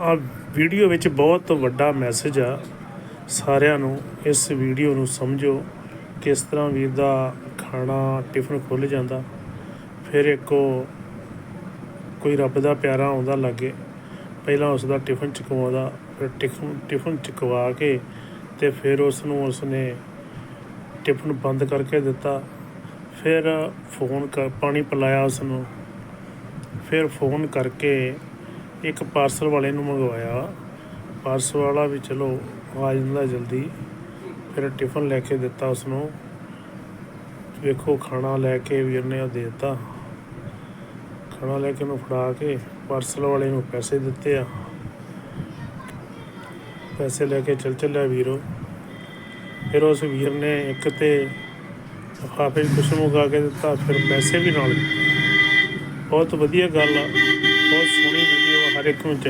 ਆ ਵੀਡੀਓ ਵਿੱਚ ਬਹੁਤ ਵੱਡਾ ਮੈਸੇਜ ਆ। ਸਾਰਿਆਂ ਨੂੰ ਇਸ ਵੀਡੀਓ ਨੂੰ ਸਮਝੋ ਕਿਸ ਤਰ੍ਹਾਂ ਵੀਰ ਦਾ ਖਾਣਾ ਟਿਫਨ ਖੁੱਲ ਜਾਂਦਾ, ਫਿਰ ਇੱਕੋ ਕੋਈ ਰੱਬ ਦਾ ਪਿਆਰਾ ਆਉਂਦਾ ਲਾਗੇ, ਪਹਿਲਾਂ ਉਸ ਦਾ ਟਿਫਨ ਚੁਕਵਾਉਂਦਾ, ਫਿਰ ਟਿਫਨ ਟਿਫਨ ਚੁਕਵਾ ਕੇ ਤੇ ਫਿਰ ਉਸ ਨੂੰ ਉਸ ਨੇ ਟਿਫਨ ਬੰਦ ਕਰਕੇ ਦਿੱਤਾ, ਫਿਰ ਫੋਨ ਕਰ ਪਾਣੀ ਪਿਲਾਇਆ ਉਸ ਨੂੰ ਫਿਰ ਫੋਨ ਕਰਕੇ ਇੱਕ ਪਾਰਸਲ ਵਾਲੇ ਨੂੰ ਮੰਗਵਾਇਆ। ਪਾਰਸਲ ਵਾਲਾ ਵੀ ਚਲੋ, ਆ ਜਾਂਦਾ ਜਲਦੀ। ਫਿਰ ਟਿਫਨ ਲੈ ਕੇ ਦਿੱਤਾ ਉਸ ਨੂੰ ਵੇਖੋ, ਖਾਣਾ ਲੈ ਕੇ ਵੀਰ ਨੇ ਉਹ ਦੇ ਦਿੱਤਾ। ਖਾਣਾ ਲੈ ਕੇ ਉਹਨੂੰ ਫੜਾ ਕੇ ਪਾਰਸਲ ਵਾਲੇ ਨੂੰ ਪੈਸੇ ਦਿੱਤੇ ਆ। ਪੈਸੇ ਲੈ ਕੇ ਚਲ ਚੱਲਿਆ ਵੀਰੋ। ਫਿਰ ਉਸ ਵੀਰ ਨੇ ਇੱਕ ਤੇ ਲਿਫਾਫੇ 'ਚ ਕੁਛ ਮੰਗਾ ਕੇ ਦਿੱਤਾ, ਫਿਰ ਪੈਸੇ ਵੀ ਨਾਲ ਦਿੱਤੇ। ਬਹੁਤ ਵਧੀਆ ਗੱਲ ਆ। ਬਹੁਤ ਹਰ ਇੱਕ ਨੂੰ ਚਾਹੀਦੀ।